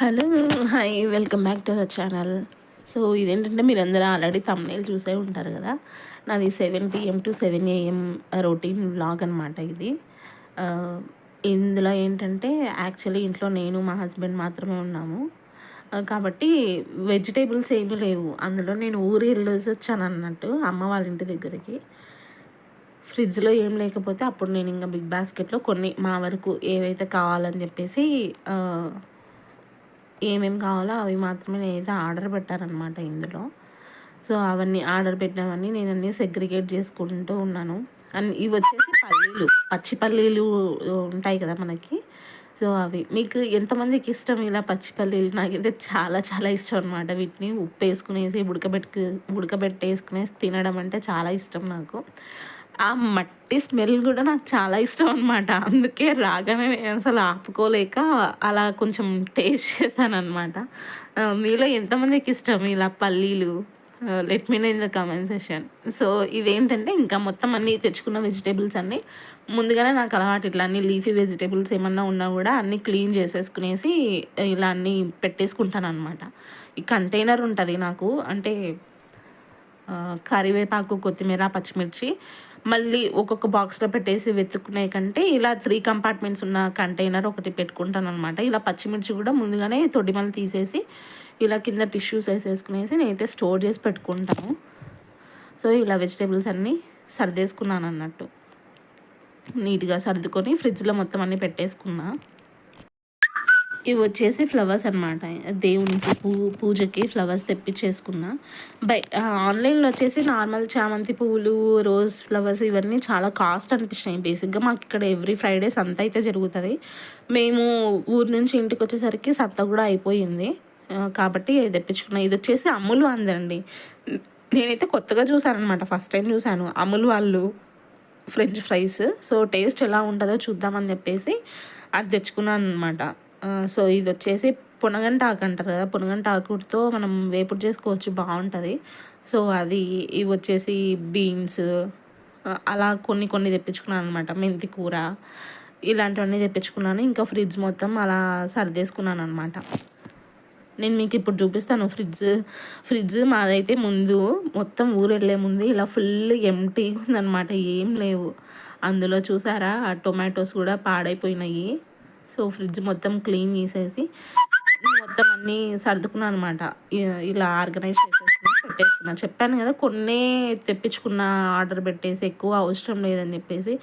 Hello hi welcome back to our channel. So ఇదేంటంటే మీరందరూ already thumbnail చూసే ఉంటారు కదా? నాది seven PM to seven AM routine vlog అనమాట ఇది. ఇందులో ఏంటంటే యాక్చువల్లీ ఇంట్లో నేను మా హస్బెండ్ మాత్రమే ఉన్నాము. కాబట్టి వెజిటేబుల్స్ ఏమీ లేవు. అందులో నేను ఊరు వెళ్ళేసి వచ్చాను అన్నట్టు అమ్మ వాళ్ళ ఇంటి దగ్గరికి. ఫ్రిడ్జ్లో ఏం లేకపోతే అప్పుడు నేను ఇంకా బిగ్ బాస్కెట్లో కొన్ని మా వరకు ఏవైతే కావాలని చెప్పేసి ఏమేమి కావాలో అవి మాత్రమే నేనైతే ఆర్డర్ పెట్టారనమాట ఇందులో. సో అవన్నీ ఆర్డర్ పెట్టినవన్నీ నేను అన్నీ సెగ్రిగేట్ చేసుకుంటూ ఉన్నాను. అండ్ ఇవి వచ్చేసి పల్లీలు పచ్చి పల్లీలు ఉంటాయి కదా మనకి. సో అవి. మీకు ఎంతమందికి ఇష్టం ఇలా పచ్చి పల్లీలు? నాకైతే చాలా చాలా ఇష్టం అనమాట వీటిని ఉప్పు వేసుకునేసి ఉడకబెట్టుకు ఉడకబెట్టేసుకునేసి తినడం అంటే చాలా ఇష్టం నాకు. ఆ మట్టి స్మెల్ కూడా నాకు చాలా ఇష్టం అనమాట అందుకే రాగానే నేను అసలు ఆపుకోలేక అలా కొంచెం టేస్ట్ చేశాను అనమాట మీలో ఎంతమందికి ఇష్టం ఇలా పల్లీలు? Let me in the comment session so ఇవేంటంటే ఇంకా మొత్తం అన్నీ తెచ్చుకున్న వెజిటేబుల్స్ అన్నీ ముందుగానే నాకు అలవాటు. ఇట్లా అన్ని లీఫీ వెజిటేబుల్స్ ఏమన్నా ఉన్నా కూడా అన్నీ క్లీన్ చేసేసుకునేసి ఇలా అన్నీ పెట్టేసుకుంటాను అనమాట ఈ కంటైనర్ ఉంటుంది నాకు. అంటే కరివేపాకు కొత్తిమీర పచ్చిమిర్చి మళ్ళీ ఒక్కొక్క బాక్స్లో పెట్టేసి వెతుక్కునే కంటే ఇలా త్రీ కంపార్ట్మెంట్స్ ఉన్న కంటైనర్ ఒకటి పెట్టుకుంటాను అనమాట ఇలా పచ్చిమిర్చి కూడా ముందుగానే తొడిమలు తీసేసి ఇలా కింద టిష్యూస్ వేసేసుకునేసి నేనైతే స్టోర్ చేసి పెట్టుకుంటాను. సో ఇలా వెజిటేబుల్స్ అన్నీ సర్దేసుకున్నాను అన్నట్టు. నీట్గా సర్దుకొని ఫ్రిడ్జ్లో మొత్తం అన్నీ పెట్టేసుకున్నాను ఇవి వచ్చేసి ఫ్లవర్స్ అనమాట దేవునికి పూ పూజకి ఫ్లవర్స్ తెప్పించేసుకున్నా. బై ఆన్లైన్లో వచ్చేసి నార్మల్ చామంతి పువ్వులు రోజ్ ఫ్లవర్స్ ఇవన్నీ చాలా కాస్ట్ అనిపిస్తున్నాయి బేసిక్గా మాకు ఇక్కడ ఎవ్రీ ఫ్రైడే సంత అయితే జరుగుతుంది. మేము ఊరు నుంచి ఇంటికి వచ్చేసరికి సంత కూడా అయిపోయింది. కాబట్టి తెప్పించుకున్నా. ఇది వచ్చేసి అమ్ములు అందండి. నేనైతే కొత్తగా చూసాను అనమాట ఫస్ట్ టైం చూశాను. అమ్ములు వాళ్ళు ఫ్రెంచ్ ఫ్రైస్ సో టేస్ట్ ఎలా ఉంటుందో చూద్దామని చెప్పేసి అది తెచ్చుకున్నాను అనమాట సో ఇది వచ్చేసి పునగంట ఆకు అంటారు కదా పునగంట ఆకుతో మనం వేపుడు చేసుకోవచ్చు బాగుంటుంది. సో అది ఇవి వచ్చేసి బీన్స్ అలా కొన్ని కొన్ని తెప్పించుకున్నాను అనమాట మెంతి కూర ఇలాంటివన్నీ తెప్పించుకున్నాను. ఇంకా ఫ్రిడ్జ్ మొత్తం అలా సర్దేసుకున్నాను అనమాట నేను మీకు ఇప్పుడు చూపిస్తాను ఫ్రిడ్జ్ ఫ్రిడ్జ్ మాదైతే ముందు మొత్తం ఊరు వెళ్ళే ముందు ఇలా ఫుల్ ఎంటీగా ఉందనమాట ఏం లేవు. అందులో చూసారా ఆ టొమాటోస్ కూడా పాడైపోయినాయి. సో ఫ్రిడ్జ్ మొత్తం క్లీన్ చేసేసి మొత్తం అన్నీ సర్దుకున్నాను అనమాట ఇలా ఆర్గనైజ్ చేసేసుకుని పెట్టేసుకున్నా. చెప్పాను కదా కొన్నే తెప్పించుకున్న ఆర్డర్ పెట్టేసి ఎక్కువ అవసరం లేదని చెప్పేసి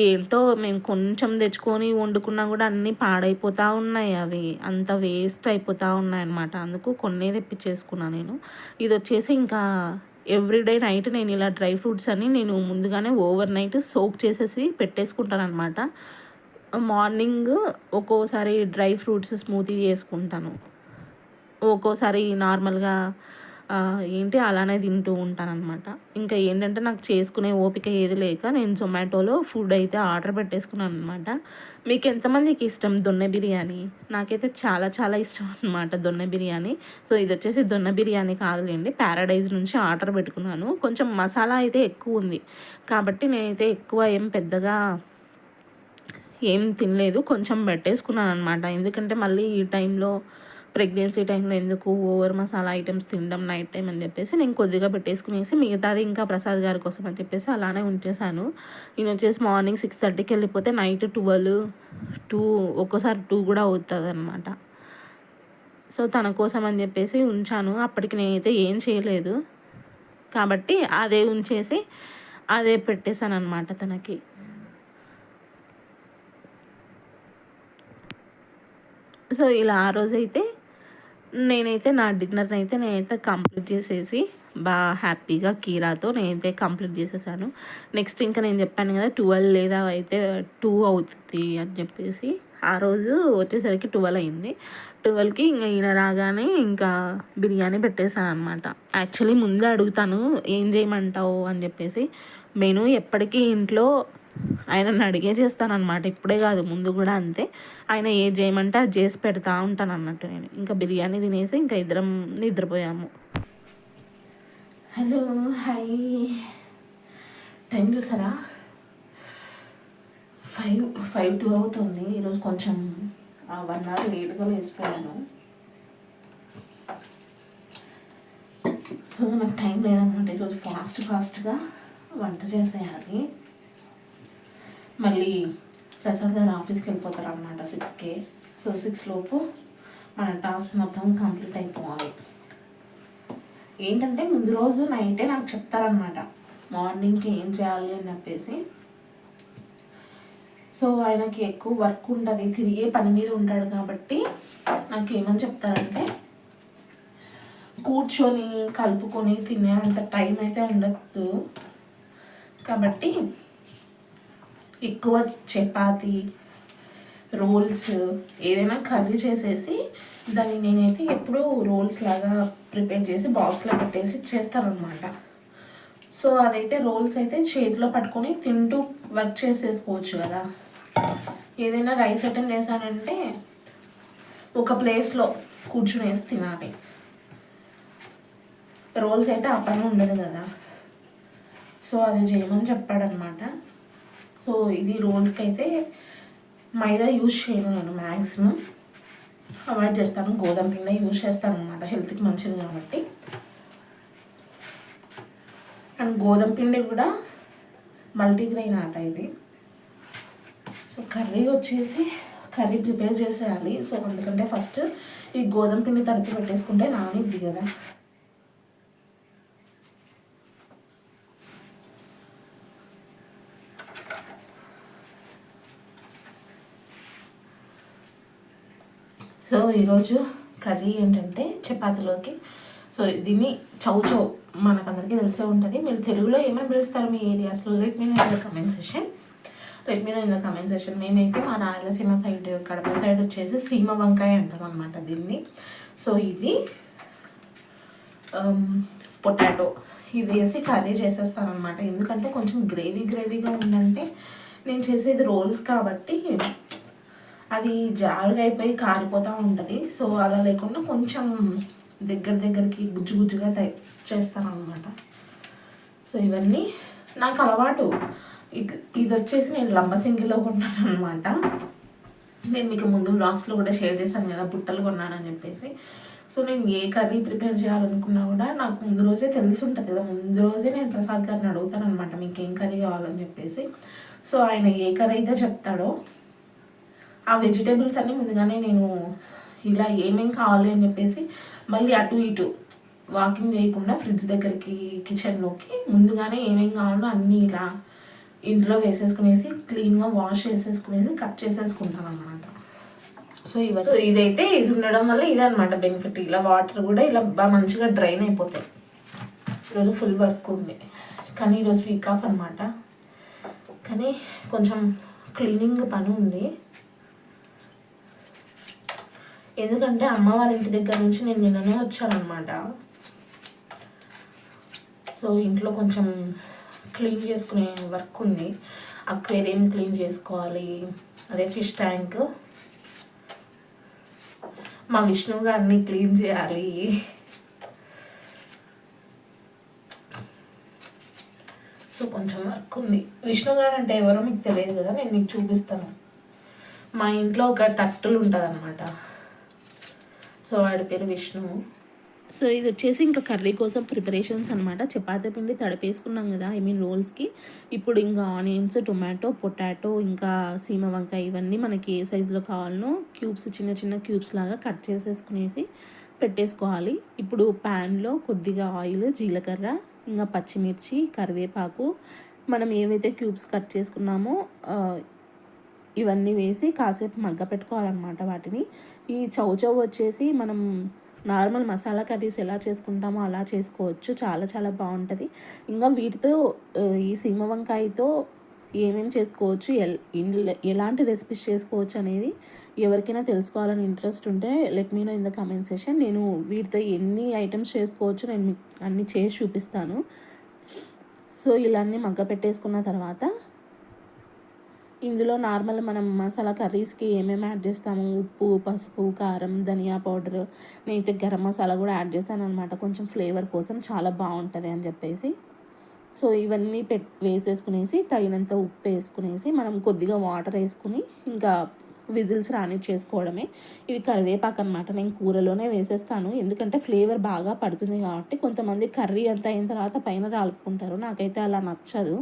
ఏంటో మేము కొంచెం తెచ్చుకొని వండుకున్నా కూడా అన్నీ పాడైపోతూ ఉన్నాయి అవి. అంత వేస్ట్ అయిపోతూ ఉన్నాయి అనమాట అందుకు కొన్నే తెప్పించేసుకున్నాను నేను. ఇది వచ్చేసి ఇంకా ఎవ్రీడే నైట్ నేను ఇలా డ్రై ఫ్రూట్స్ అని నేను ముందుగానే ఓవర్ నైట్ సోక్ చేసేసి పెట్టేసుకుంటాను అనమాట మార్నింగ్ ఒక్కోసారి డ్రై ఫ్రూట్స్ స్మూతీ చేసుకుంటాను. ఒక్కోసారి నార్మల్గా ఏంటి అలానే తింటూ ఉంటాను అనమాట ఇంకా ఏంటంటే నాకు చేసుకునే ఓపిక ఏది లేక నేను జొమాటోలో ఫుడ్ అయితే ఆర్డర్ పెట్టేసుకున్నాను అనమాట మీకు ఎంతమందికి ఇష్టం దొన్నె బిర్యానీ? నాకైతే చాలా చాలా ఇష్టం అనమాట దొన్నె బిర్యానీ. సో ఇది వచ్చేసి దొన్నె బిర్యానీ కాదులేండి ప్యారడైజ్ నుంచి ఆర్డర్ పెట్టుకున్నాను. కొంచెం మసాలా అయితే ఎక్కువ ఉంది. కాబట్టి నేనైతే ఎక్కువ ఏం పెద్దగా ఏం తినలేదు కొంచెం పెట్టేసుకున్నాను అనమాట ఎందుకంటే మళ్ళీ ఈ టైంలో ప్రెగ్నెన్సీ టైంలో ఎందుకు ఓవర్ మసాలా ఐటమ్స్ తినడం నైట్ టైం అని చెప్పేసి నేను కొద్దిగా పెట్టేసుకునేసి మిగతాది ఇంకా ప్రసాద్ గారి కోసం అని చెప్పేసి అలానే ఉంచేసాను నేను వచ్చేసి మార్నింగ్ సిక్స్ థర్టీకి వెళ్ళిపోతే నైట్ ట్వెల్వ్ టూ ఒక్కోసారి టూ కూడా అవుతుంది అనమాట సో తన కోసం అని చెప్పేసి ఉంచాను. అప్పటికి నేనైతే ఏం చేయలేదు. కాబట్టి అదే ఉంచేసి అదే పెట్టేశాను అనమాట తనకి. సో ఇలా ఆ రోజైతే నేనైతే నా డిన్నర్ని అయితే నేనైతే కంప్లీట్ చేసేసి బాగా హ్యాపీగా కీరాతో నేనైతే కంప్లీట్ చేసేసాను. నెక్స్ట్ ఇంకా నేను చెప్పాను కదా ట్వెల్వ్ లేదా అయితే టూ అవుతుంది అని చెప్పేసి ఆ రోజు వచ్చేసరికి ట్వెల్వ్ అయింది. ట్వెల్వ్కి ఇంకా ఈయన రాగానే ఇంకా బిర్యానీ పెట్టేశాను అనమాట యాక్చువల్లీ ముందే అడుగుతాను ఏం చేయమంటావు? అని చెప్పేసి. నేను ఎప్పటికీ ఇంట్లో ఆయనను అడిగే చేస్తానన్నమాట. ఇప్పుడే కాదు ముందు కూడా అంతే. ఆయన ఏం చేయమంటే అది చేసి పెడతా ఉంటాను అన్నట్టు నేను. ఇంకా బిర్యానీ తినేసి ఇంకా ఇద్దరం నిద్రపోయాము. Hello hi. టైం చూసారా? ఫైవ్ ఫైవ్ టూ అవుతుంది. ఈరోజు కొంచెం వన్ అవర్ లేట్గా వేసిపోయాను సో నాకు టైం లేదనమాట ఈరోజు ఫాస్ట్ ఫాస్ట్గా వంట చేసేయాలి. మళ్ళీ ప్రసాద్ గారు ఆఫీస్కి వెళ్ళిపోతారు అనమాట సిక్స్కే సో సిక్స్ లోపు మన టాస్క్ మొత్తం కంప్లీట్ అయిపోవాలి. ఏంటంటే ముందు రోజు నైటే నాకు చెప్తారనమాట మార్నింగ్కి ఏం చేయాలి అని చెప్పేసి. సో ఆయనకి ఎక్కువ వర్క్ ఉంటుంది తిరిగే పని మీద ఉంటాడు కాబట్టి నాకు ఏమని చెప్తారంటే కూర్చొని కలుపుకొని తినే అంత టైం అయితే ఉండదు. కాబట్టి ఎక్కువ చపాతి రోల్స్ ఏదైనా కర్రీ చేసేసి దాన్ని నేనైతే ఎప్పుడూ రోల్స్ లాగా ప్రిపేర్ చేసి బాక్స్లో పెట్టేసి చేస్తానమాట సో అదైతే రోల్స్ అయితే చేతిలో పట్టుకొని తింటూ వర్క్ చేసేసుకోవచ్చు కదా. ఏదైనా రైస్ అటెండ్ చేశానంటే ఒక ప్లేస్లో కూర్చునేసి తినాలి. రోల్స్ అయితే ఆ పని ఉండదు కదా. సో అది చేయమని చెప్పాడనమాట సో ఇది రోల్స్కి అయితే మైదా యూజ్ చేయను నేను మ్యాక్సిమం అవాయిడ్ చేస్తాను. గోధుమ పిండి యూజ్ చేస్తాను అనమాట హెల్త్కి మంచిది కాబట్టి. అండ్ గోధుమ పిండి కూడా మల్టీగ్రెయిన్ ఆట ఇది. సో కర్రీ వచ్చేసి కర్రీ ప్రిపేర్ చేసేయాలి. సో ఎందుకంటే ఫస్ట్ ఈ గోధుమ పిండి తడిపి పెట్టేసుకుంటే నానిద్ది కదా. సో ఈరోజు కర్రీ ఏంటంటే చపాతీలోకి. సో దీన్ని చౌచౌ మనకందరికీ తెలిసే ఉంటుంది. మీరు తెలుగులో ఏమైనా పిలుస్తారు మీ ఏరియాస్లో? Let me in the comment session let me in the comment session మేమైతే మా రాయలసీమ సైడ్ కడప సైడ్ వచ్చేసి సీమ వంకాయ అంటాం అనమాట దీన్ని. సో ఇది um, పొటాటో. ఇది వేసి కర్రీ చేసేస్తాను అనమాట ఎందుకంటే కొంచెం గ్రేవీ గ్రేవీగా ఉందంటే నేను చేసేది రోల్స్ కాబట్టి అది జారుగా అయిపోయి కారిపోతూ ఉంటుంది. సో అలా లేకుండా కొంచెం దగ్గర దగ్గరికి గుజ్జు గుజ్జుగా తయ చేస్తాను అనమాట సో ఇవన్నీ నాకు అలవాటు. ఇది వచ్చేసి నేను లంబసింగిలో కొన్నాను అనమాట నేను మీకు ముందు బ్లాగ్స్లో కూడా షేర్ చేశాను కదా బుట్టలు కొన్నానని చెప్పేసి. సో నేను ఏ కర్రీ ప్రిపేర్ చేయాలనుకున్నా కూడా నాకు ముందు రోజే తెలిసి ఉంటుంది కదా. ముందు రోజే నేను ప్రసాద్ గారిని అడుగుతాను అనమాట మీకు ఏం కర్రీ కావాలని చెప్పేసి. సో ఆయన ఏ కర్రీ అయితే చెప్తాడో ఆ వెజిటేబుల్స్ అన్నీ ముందుగానే నేను ఇలా ఏమేమి కావాలి అని చెప్పేసి మళ్ళీ అటు ఇటు వాకింగ్ చేయకుండా ఫ్రిడ్జ్ దగ్గరికి కిచెన్లోకి ముందుగానే ఏమేమి కావాలో అన్నీ ఇలా ఇంట్లో వేసేసుకునేసి క్లీన్గా వాష్ చేసేసుకునేసి కట్ చేసేసుకుంటాను అనమాట సో ఇవ సో ఇదైతే ఇది ఉండడం వల్ల ఇదనమాట బెనిఫిట్ ఇలా వాటర్ కూడా ఇలా బాగా మంచిగా డ్రైన్ అయిపోతాయి. ఈరోజు ఫుల్ వర్క్ ఉంది. కానీ ఈరోజు వీక్ ఆఫ్ అనమాట కానీ కొంచెం క్లీనింగ్ పని ఉంది. ఎందుకంటే అమ్మ వాళ్ళ ఇంటి దగ్గర నుంచి నేను నిన్ననే వచ్చానమాట సో ఇంట్లో కొంచెం క్లీన్ చేసుకునే వర్క్ ఉంది. అక్వేరియం క్లీన్ చేసుకోవాలి? అదే ఫిష్ ట్యాంక్. మా విష్ణు గారిని క్లీన్ చేయాలి. సో కొంచెం వర్క్ ఉంది. విష్ణు గారు అంటే ఎవరో మీకు తెలియదు కదా నేను మీకు చూపిస్తాను. మా ఇంట్లో ఒక టట్టులు ఉంటుంది అనమాట సో వాడి పేరు విష్ణు. సో ఇది వచ్చేసి ఇంకా కర్రీ కోసం ప్రిపరేషన్స్ అనమాట చపాతీ పిండి తడిపేసుకున్నాం కదా ఐ మీన్ రోల్స్కి ఇప్పుడు ఇంకా ఆనియన్స్ టొమాటో పొటాటో ఇంకా సీమ వంకాయ ఇవన్నీ మనకి ఏ సైజులో కావాలనో క్యూబ్స్ చిన్న చిన్న క్యూబ్స్ లాగా కట్ చేసేసుకునేసి పెట్టేసుకోవాలి. ఇప్పుడు ప్యాన్లో కొద్దిగా ఆయిల్ జీలకర్ర ఇంకా పచ్చిమిర్చి కరివేపాకు మనం ఏవైతే క్యూబ్స్ కట్ చేసుకున్నామో ఇవన్నీ వేసి కాసేపు మగ్గ పెట్టుకోవాలన్నమాట వాటిని. ఈ చౌచౌ వచ్చేసి మనం నార్మల్ మసాలా కర్రీస్ ఎలా చేసుకుంటామో అలా చేసుకోవచ్చు. చాలా చాలా బాగుంటుంది. ఇంకా వీటితో ఈ సీమ వంకాయతో ఏమేమి చేసుకోవచ్చు ఎల్ ఎలాంటి రెసిపీస్ చేసుకోవచ్చు అనేది ఎవరికైనా తెలుసుకోవాలని ఇంట్రెస్ట్ ఉంటే let me know in the comment session నేను వీటితో ఎన్ని ఐటమ్స్ చేసుకోవచ్చు నేను మీకు అన్నీ చేసి చూపిస్తాను. సో ఇలా అన్నీ మగ్గ పెట్టేసుకున్న తర్వాత ఇందులో నార్మల్ మనం మసాలా కర్రీస్కి ఏమేమి యాడ్ చేస్తాము? ఉప్పు పసుపు కారం ధనియా పౌడర్ నేనైతే గరం మసాలా కూడా యాడ్ చేస్తాను అనమాట కొంచెం ఫ్లేవర్ కోసం చాలా బాగుంటుంది అని చెప్పేసి. సో ఇవన్నీ పెట్ వేసేసుకునేసి తగినంత ఉప్పు వేసుకునేసి మనం కొద్దిగా వాటర్ వేసుకుని ఇంకా విజిల్స్ రాని చేసుకోవడమే ఇది కరివేపాకు అనమాట నేను కూరలోనే వేసేస్తాను. ఎందుకంటే ఫ్లేవర్ బాగా పడుతుంది కాబట్టి కొంతమంది కర్రీ అంత అయిన తర్వాత పైన రాలుపుకుంటారు. నాకైతే అలా నచ్చదు.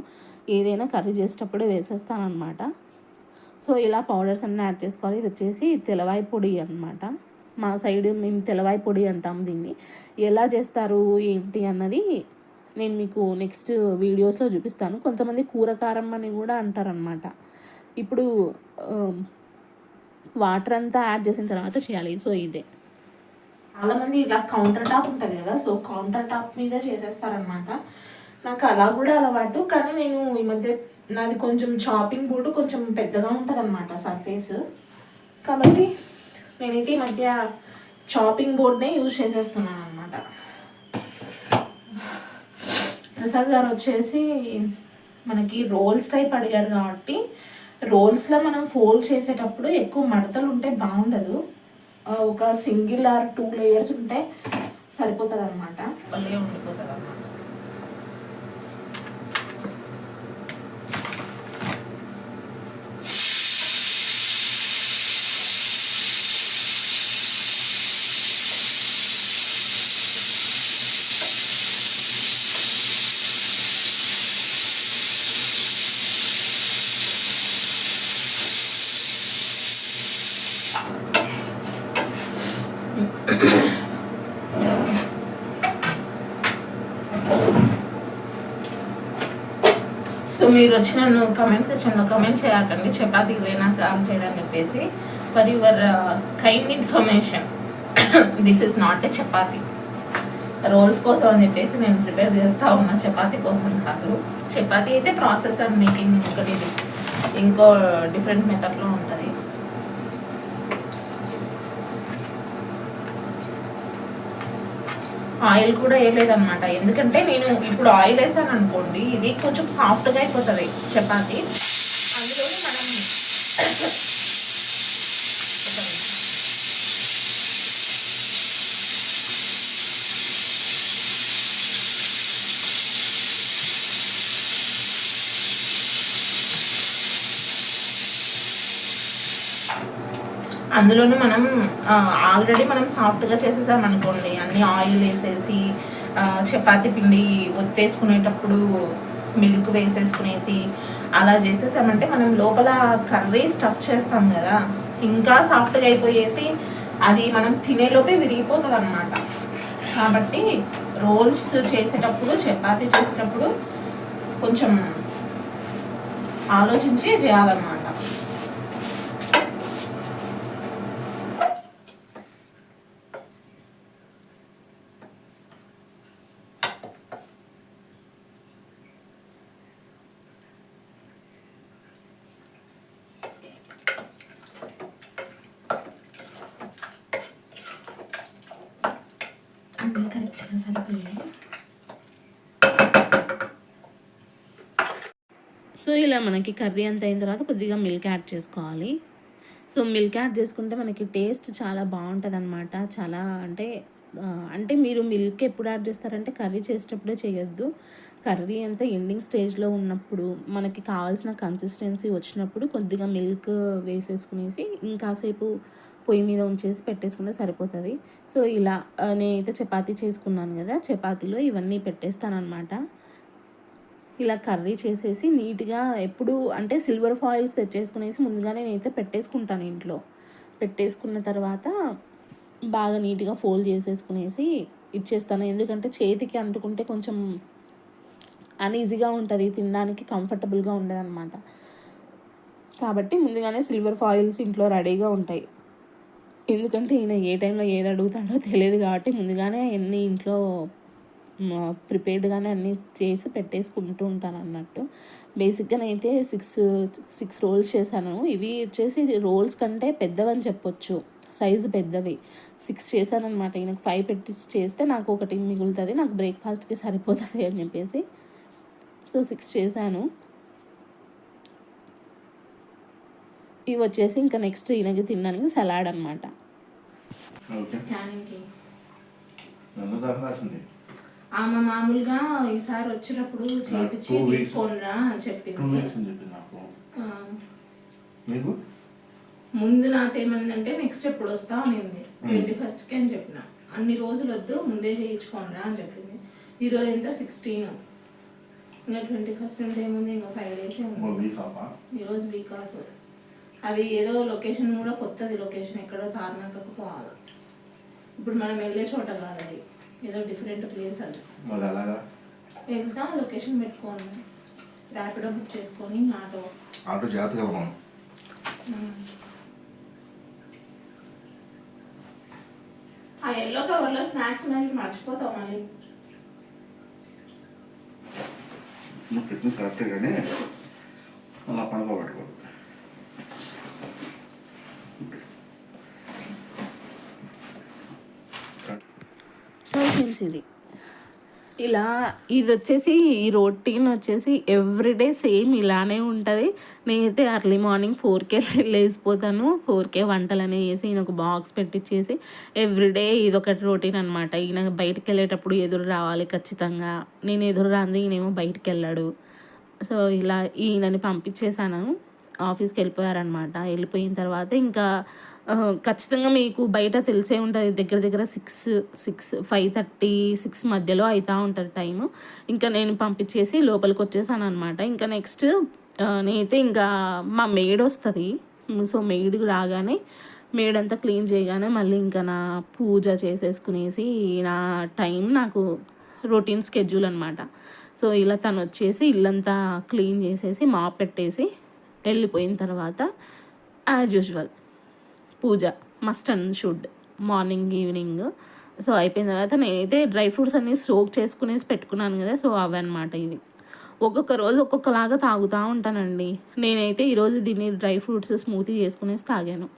ఏదైనా కర్రీ చేసేటప్పుడు వేసేస్తానమాట సో ఇలా పౌడర్స్ అన్నీ యాడ్ చేసుకోవాలి. ఇది వచ్చేసి తెలవాయి పొడి అనమాట మా సైడ్ మేము తెలవాయి పొడి అంటాం దీన్ని. ఎలా చేస్తారు ఏంటి అన్నది నేను మీకు నెక్స్ట్ వీడియోస్లో చూపిస్తాను. కొంతమంది కూరకారం అని కూడా అంటారనమాట ఇప్పుడు వాటర్ అంతా యాడ్ చేసిన తర్వాత చేయాలి. సో ఇదే. చాలామంది ఇలా కౌంటర్ టాప్ ఉంటుంది కదా. సో కౌంటర్ టాప్ మీద చేసేస్తారనమాట నాకు అలా కూడా అలవాటు. కానీ నేను ఈ మధ్య నాది కొంచెం చాపింగ్ బోర్డు కొంచెం పెద్దగా ఉంటుంది అనమాట సర్ఫేస్ కాబట్టి నేనైతే ఈ మధ్య చాపింగ్ బోర్డ్నే యూజ్ చేసేస్తున్నాను అనమాట ప్రసాద్ గారు వచ్చేసి మనకి రోల్స్ టైప్ అడిగారు కాబట్టి రోల్స్లో మనం ఫోల్డ్ చేసేటప్పుడు ఎక్కువ మడతలు ఉంటే బాగుండదు. ఒక సింగిల్ ఆర్ టూ లేయర్స్ ఉంటే సరిపోతుంది అనమాట భలే ఉండిపోతుంది అనమాట సో మీరు వచ్చి నన్ను కమెంట్ సెక్షన్లో కమెంట్ చేయకండి. చపాతీ నాకు ఆన్ చేయాలని చెప్పేసి for your kind information this is not a chapati. Rolls కోసం అని చెప్పేసి నేను ప్రిపేర్ చేస్తూ ఉన్నా. చపాతీ కోసం కాదు. చపాతీ అయితే ప్రాసెస్ అండ్ మేకింగ్ ఒకటి ఇది. ఇంకో డిఫరెంట్ మెథడ్లో ఉంటుంది. ఆయిల్ కూడా వేయలేదన్నమాట. ఎందుకంటే నేను ఇప్పుడు ఆయిల్ వేసాను అనుకోండి ఇది కొంచెం సాఫ్ట్గా అయిపోతుంది చపాతి. అందులోనే మనం అందులోనూ మనం ఆల్రెడీ మనం సాఫ్ట్గా చేసేసాం అనుకోండి అన్ని ఆయిల్ వేసేసి చపాతి పిండి ఒత్తేసుకునేటప్పుడు మిల్క్ వేసేసుకునేసి అలా చేసేసామంటే మనం లోపల కర్రీ స్టఫ్ చేస్తాం కదా ఇంకా సాఫ్ట్గా అయిపోయేసి అది మనం తినేలోపే విరిగిపోతుంది అనమాట కాబట్టి రోల్స్ చేసేటప్పుడు చపాతి చేసేటప్పుడు కొంచెం ఆలోచించి చేయాలన్నమాట అన్నీ కరెక్ట్గా సరిపోయాయి సో ఇలా మనకి కర్రీ అంత అయిన తర్వాత కొద్దిగా మిల్క్ యాడ్ చేసుకోవాలి. సో మిల్క్ యాడ్ చేసుకుంటే మనకి టేస్ట్ చాలా బాగుంటుంది అనమాట చాలా అంటే అంటే మీరు మిల్క్ ఎప్పుడు యాడ్ చేస్తారంటే కర్రీ చేసేటప్పుడే చేయొద్దు. కర్రీ అంతా ఎండింగ్ స్టేజ్లో ఉన్నప్పుడు మనకి కావాల్సిన కన్సిస్టెన్సీ వచ్చినప్పుడు కొద్దిగా మిల్క్ వేసేసుకునేసి ఇంకాసేపు పొయ్యి మీద ఉంచేసి పెట్టేసుకుంటే సరిపోతుంది. సో ఇలా నేనైతే చపాతీ చేసుకున్నాను కదా చపాతీలో ఇవన్నీ పెట్టేస్తానమాట ఇలా కర్రీ చేసేసి నీట్గా ఎప్పుడు అంటే సిల్వర్ ఫాయిల్స్ తెచ్చేసుకునేసి ముందుగానే నేనైతే పెట్టేసుకుంటాను ఇంట్లో. పెట్టేసుకున్న తర్వాత బాగా నీట్గా ఫోల్డ్ చేసేసుకునేసి ఇచ్చేస్తాను. ఎందుకంటే చేతికి అంటుకుంటే కొంచెం అన్ఈజీగా ఉంటుంది తినడానికి కంఫర్టబుల్గా ఉండదు అనమాట కాబట్టి ముందుగానే సిల్వర్ ఫాయిల్స్ ఇంట్లో రెడీగా ఉంటాయి. ఎందుకంటే ఈయన ఏ టైంలో ఏది అడుగుతాడో తెలియదు కాబట్టి ముందుగానే అన్నీ ఇంట్లో ప్రిపేర్డ్గానే అన్నీ చేసి పెట్టేసుకుంటూ ఉంటాను అన్నట్టు బేసిక్గా అయితే సిక్స్ సిక్స్ రోల్స్ చేశాను. ఇవి వచ్చేసి రోల్స్ కంటే పెద్దవని చెప్పొచ్చు. సైజు పెద్దవి. సిక్స్ చేశాను అనమాట ఈయనకు ఫైవ్ పెట్టి చేస్తే నాకు ఒకటి మిగులుతుంది. నాకు బ్రేక్ఫాస్ట్కి సరిపోతుంది అని చెప్పేసి. సో సిక్స్ చేశాను. ఇవి వచ్చేసి ఇంకా నెక్స్ట్ ఈయనకి తినడానికి సలాడ్ అనమాట ఆమె మామూలుగా ఈసారి వచ్చినప్పుడు. తీసుకోనరా అని చెప్పింది. ముందు నాతో ఏమైందంటే నెక్స్ట్ ఎప్పుడు వస్తా అనింది. ట్వంటీ ఫస్ట్కి అని చెప్పిన. అన్ని రోజులు వద్దు ముందే చేయించుకోండి అని చెప్పింది. ఈరోజు ఎంత? సిక్స్టీన్ ఇంకా ట్వంటీ ఫస్ట్ అంటే ఏముంది? ఇంకా ఫైవ్ డేస్ ఆఫా? ఈరోజు వీక్ ఆఫ్. అది ఏదో లొకేషన్ కూడా కొత్తది లొకేషన్ ఎక్కడో తార్నాకకు పోవాలి. ఇప్పుడు మనం వెళ్ళే చోట కాదు అది. ఏదో డిఫరెంట్ ప్లేస్ అది. వెళ్తా లొకేషన్ పెట్టుకోండి ర్యాపిడో బుక్ చేసుకొని ఆటో. ఆటో జాగ్రత్తగా ఉన్నాం ఆ ఎల్లో కవర్లో స్నాక్స్ ఉన్నాయి మర్చిపోతాం మళ్ళీ. కరెక్టే కానీ అలా సో ఇలా ఇది వచ్చేసి ఈ రొటీన్ వచ్చేసి ఎవ్రీడే సేమ్ ఇలానే ఉంటుంది. నేనైతే అర్లీ మార్నింగ్ ఫోర్కే లేచిపోతాను. ఫోర్కే వంటలు అనేవి వేసి ఈయన ఒక బాక్స్ పెట్టించేసి ఎవ్రీడే ఇదొకటి రొటీన్ అనమాట ఈయన బయటికి వెళ్ళేటప్పుడు ఎదురు రావాలి ఖచ్చితంగా. నేను ఎదురు రాంది ఈయనేమో బయటికి వెళ్ళాడు సో ఇలా ఈయనని పంపించేశాను. ఆఫీస్కి వెళ్ళిపోయారనమాట వెళ్ళిపోయిన తర్వాత ఇంకా ఖచ్చితంగా మీకు బయట తెలిసే ఉంటుంది. దగ్గర దగ్గర six six five thirty six మధ్యలో అవుతూ ఉంటుంది టైము ఇంకా నేను పంపించేసి లోపలికి వచ్చేసాను అనమాట ఇంకా నెక్స్ట్ నేనైతే ఇంకా మా మేడ్ వస్తుంది. సో మెయిడ్ రాగానే మేడ్ అంతా క్లీన్ చేయగానే మళ్ళీ ఇంకా నా పూజ చేసేసుకునేసి నా టైం నాకు రొటీన్ స్కెడ్యూల్ అనమాట సో ఇలా తను వచ్చేసి ఇల్లంతా క్లీన్ చేసేసి మాప్ పెట్టేసి వెళ్ళిపోయిన తర్వాత as usual puja must and should morning evening so అయిపోయిన తర్వాత నేనైతే డ్రై ఫ్రూట్స్ అన్ని సోక్ చేసుకునేసి పెట్టుకున్నాను కదా సో అవన్నమాట ఇవి. ఒక్కొక్క రోజు ఒక్కొక్కలాగా తాగుతూ ఉంటానండి. నేనైతే ఈరోజు దీన్ని డ్రై ఫ్రూట్స్ స్మూతీ చేసుకునేసి తాగాను.